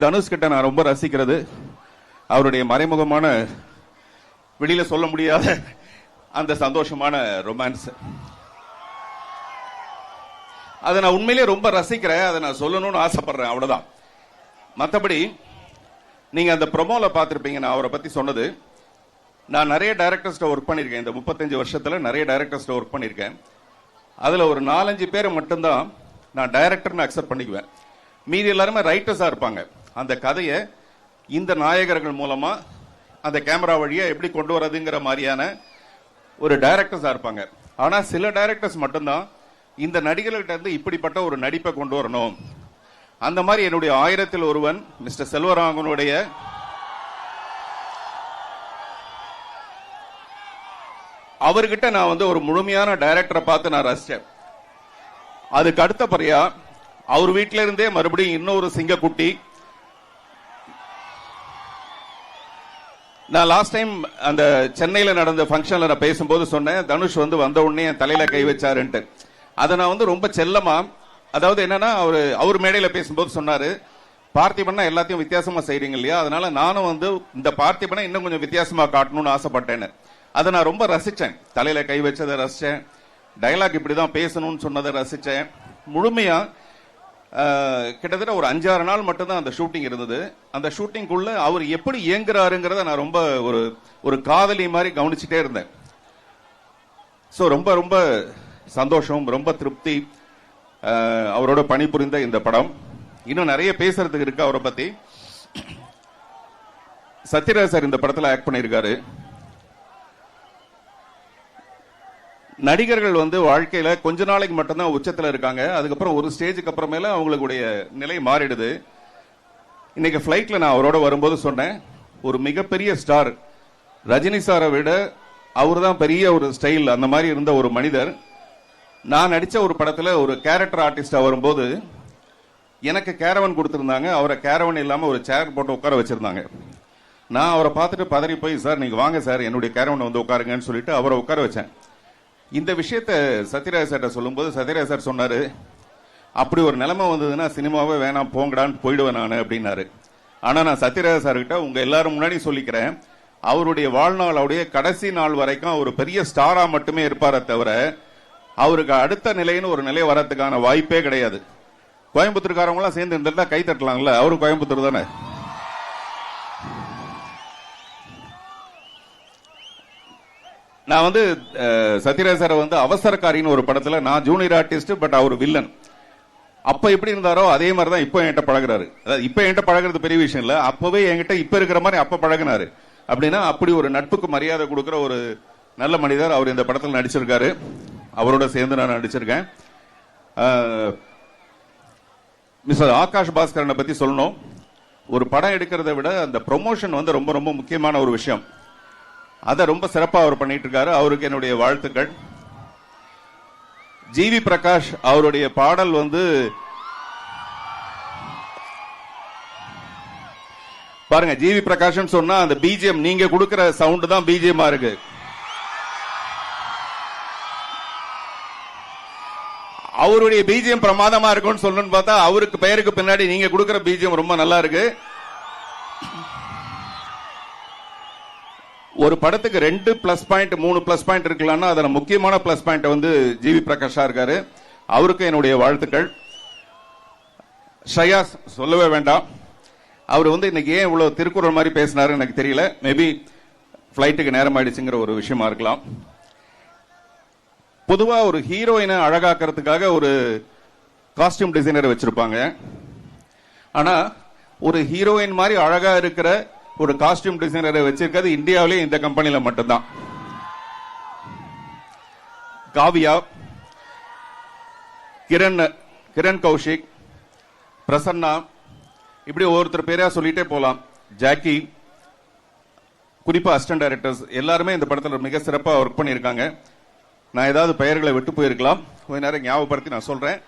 தனுஷ்கிட்ட நான் ரொம்ப ரசிக்கிறது. அவருடைய மறைமுகமான வெளியில சொல்ல முடியாத அந்த சந்தோஷமான ரொமான்ஸ் அதை நான் உண்மையிலேயே ரொம்ப ரசிக்கிறேன். அதை நான் சொல்லணும்னு ஆசைப்படுறேன். அவ்வளவுதான். மற்றபடி நீங்க அந்த ப்ரொமோல பார்த்துருப்பீங்க. நான் அவரை பத்தி சொன்னது. நான் நிறைய டைரக்டர்ஸ்ட ஒர்க் பண்ணியிருக்கேன். இந்த முப்பத்தஞ்சு வருஷத்துல நிறைய டைரக்டர்ஸ்ட ஒர்க் பண்ணியிருக்கேன். அதுல ஒரு நாலஞ்சு பேரை மட்டும்தான் நான் டைரக்டர்னு அக்செப்ட் பண்ணிக்குவேன். மீதி எல்லாருமே ரைட்டர்ஸா இருப்பாங்க. அந்த கதையை இந்த நாயகர்கள் மூலமா அந்த கேமரா வழியா எப்படி கொண்டு வரதுங்கிற மாதிரியான ஒரு டைரக்டர்ஸா இருப்பாங்க. ஆனா சில டைரக்டர்ஸ் மட்டும்தான் இந்த நடிகர்கள்ட்ட இருந்து இப்படிப்பட்ட ஒரு நடிப்பை கொண்டு வரணும். அந்த மாதிரி என்னுடைய ஆயிரத்தில் ஒருவன் மிஸ்டர் செல்வராகவனுடைய அவர்கிட்ட நான் வந்து ஒரு முழுமையான டைரக்டரை பார்த்து நான் ரசிச்சேன். அதுக்கு அடுத்தபடியா அவர் வீட்டில இருந்தே மறுபடியும் இன்னொரு சிங்கக்குட்டி நான் லாஸ்ட் டைம் அந்த சென்னையில் நடந்த ஃபங்க்ஷனில் நான் பேசும்போது சொன்னேன் தனுஷ் வந்து வந்த உடனே என் தலையில் கை வச்சாருன்ட்டு. அதை நான் வந்து ரொம்ப செல்லமா அதாவது என்னன்னா அவர் அவர் மேடையில் பேசும்போது சொன்னார் பார்த்திபன்னா எல்லாத்தையும் வித்தியாசமாக செய்கிறீங்க இல்லையா? அதனால நானும் வந்து இந்த பார்த்திபனை இன்னும் கொஞ்சம் வித்தியாசமாக காட்டணும்னு ஆசைப்பட்டேன்னு. அதை நான் ரொம்ப ரசித்தேன் தலையில் கை வச்சதை ரசிச்சேன். டயலாக் இப்படிதான் பேசணும்னு சொன்னதை ரசித்தேன் முழுமையாக கிட்டத்தட்ட ஒரு அஞ்சாறு நாள் மட்டும்தான் அந்த ஷூட்டிங் இருந்தது. அந்த ஷூட்டிங்குள்ள அவர் எப்படி இயங்குறாருங்கிறத நான் ரொம்ப ஒரு ஒரு காதலி மாதிரி கவனிச்சுட்டே இருந்தேன். ஸோ ரொம்ப ரொம்ப சந்தோஷம் ரொம்ப திருப்தி. அவரோட பணிபுரிந்த இந்த படம். இன்னும் நிறைய பேசுறதுக்கு இருக்கு அவரை பத்தி. சத்யராஜ் சார் இந்த படத்தில் ஆக்ட் பண்ணியிருக்காரு. நடிகர்கள் வந்து வாழ்க்கையில கொஞ்ச நாளைக்கு மட்டும்தான் உச்சத்துல இருக்காங்க. அதுக்கப்புறம் ஒரு ஸ்டேஜுக்கு அப்புறமேல அவங்களுடைய நிலை மாறிடுது. இன்னைக்கு ஃபிளைட்ல நான் அவரோட வரும்போது சொன்னேன் ஒரு மிகப்பெரிய ஸ்டார் ரஜினி சாரை விட அவர் தான் பெரிய ஒரு ஸ்டைல் அந்த மாதிரி இருந்த ஒரு மனிதர். நான் நடித்த ஒரு படத்தில் ஒரு கேரக்டர் ஆர்டிஸ்டாக வரும்போது எனக்கு கேரவன் கொடுத்துருந்தாங்க. அவரை கேரவன் இல்லாமல் ஒரு சேர் போட்டு உட்கார வச்சுருந்தாங்க. நான் அவரை பார்த்துட்டு பதறி போய் சார் நீங்கள் வாங்க சார். என்னுடைய கேரவன் வந்து உட்காருங்கன்னு சொல்லிட்டு அவரை உட்கார வச்சேன். இந்த விஷயத்த சத்யராஜ் சார்ட்ட சொல்லும்போது சத்யராஜ் சார் சொன்னாரு அப்படி ஒரு நிலைமை வந்ததுன்னா சினிமாவே வேணாம் போங்கடான்னு போயிடுவேன் நான் அப்படின்னாரு. ஆனால் நான் சத்யராஜ் சார் கிட்ட எல்லாரும் முன்னாடி சொல்லிக்கிறேன் அவருடைய வாழ்நாளுடைய கடைசி நாள் வரைக்கும் அவர் பெரிய ஸ்டாரா மட்டுமே இருப்பாரே தவிர அவருக்கு அடுத்த நிலைன்னு ஒரு நிலை வரதுக்கான வாய்ப்பே கிடையாது. கோயம்புத்தூர்காரவங்களாம் சேர்ந்து இருந்தா கை தட்டலாம்ல அவரும் கோயம்புத்தூர் தானே? நான் வந்து சத்யராஜ் வந்து அவசரக்காரின்னு ஒரு படத்துல நான் ஜூனியர் ஆர்டிஸ்ட் பட் அவர் வில்லன் அப்ப எப்படி இருந்தாரோ அதே மாதிரி தான் இப்போ என்கிட்ட பழகுறாரு. அதாவது இப்போ என்கிட்ட பழகுறது பெரிய விஷயம் இல்லை. அப்பவே என்கிட்ட இப்ப இருக்கிற மாதிரி அப்ப பழகுனாரு. அப்படின்னா அப்படி ஒரு நட்புக்கு மரியாதை கொடுக்குற ஒரு நல்ல மனிதர் அவர் இந்த படத்தில் நடிச்சிருக்காரு. அவரோட சேர்ந்து நான் நடிச்சிருக்கேன். மிஸ்டர் ஆகாஷ் பாஸ்கரனை பத்தி சொல்லணும். ஒரு படம் எடுக்கிறத விட அந்த ப்ரொமோஷன் வந்து ரொம்ப ரொம்ப முக்கியமான ஒரு விஷயம். அதை ரொம்ப சிறப்பா அவர் பண்ணிட்டு இருக்காரு அவருக்கு என்னுடைய வாழ்த்துக்கள். ஜிவி பிரகாஷ் அவருடைய பாடல் வந்து பாருங்க ஜிவி பிரகாஷ் சொன்னா அந்த பிஜிஎம் நீங்க கொடுக்கிற சவுண்ட் தான் பிஜிஎம்மா இருக்கு. அவருடைய பிஜிஎம் பிரமாதமா இருக்கும்னு சொல்லணும்னு பார்த்தா அவருக்கு பெயருக்கு பின்னாடி நீங்க கொடுக்கிற பிஜிஎம் ரொம்ப நல்லா இருக்கு. ஒரு படத்துக்கு ரெண்டு பிளஸ் பாயிண்ட் மூணு பிளஸ் பாயிண்ட் இருக்கலாம்னா அதில் முக்கியமான பிளஸ் பாயிண்ட் வந்து ஜிவி பிரகாஷா இருக்காரு. அவருக்கு என்னுடைய வாழ்த்துக்கள். ஷயாஸ் சொல்லவே வேண்டாம். அவர் வந்து இன்னைக்கு ஏன் இவ்வளோ திருக்குறள் மாதிரி பேசினாரு எனக்கு தெரியல. மேபி ஃப்ளைட்டுக்கு நேரம் ஆயிடுச்சுங்கிற ஒரு விஷயமா இருக்கலாம். பொதுவாக ஒரு ஹீரோயினை அழகாக்கிறதுக்காக ஒரு காஸ்டியூம் டிசைனர் வச்சிருப்பாங்க. ஆனால் ஒரு ஹீரோயின் மாதிரி அழகாக இருக்கிற ஒரு காஸ்டியூம் டிசைனரை வச்சிருக்கிறது இந்தியாவிலே இந்த கம்பெனியில் மட்டும்தான். காவியா கிரண் கிரண் கௌஷிக் பிரசன்னா இப்படி ஒவ்வொருத்தர் பேரா சொல்லிட்டே போலாம். ஜாக்கி குறிப்பா அசிஸ்டன்ட் டைரக்டர்ஸ் எல்லாருமே இந்த படத்தில் மிக சிறப்பாக ஒர்க் பண்ணியிருக்காங்க. நான் ஏதாவது பெயர்களை விட்டு போயிருக்கலாம். கொஞ்ச நேரம் ஞாபகப்படுத்தி நான் சொல்றேன்.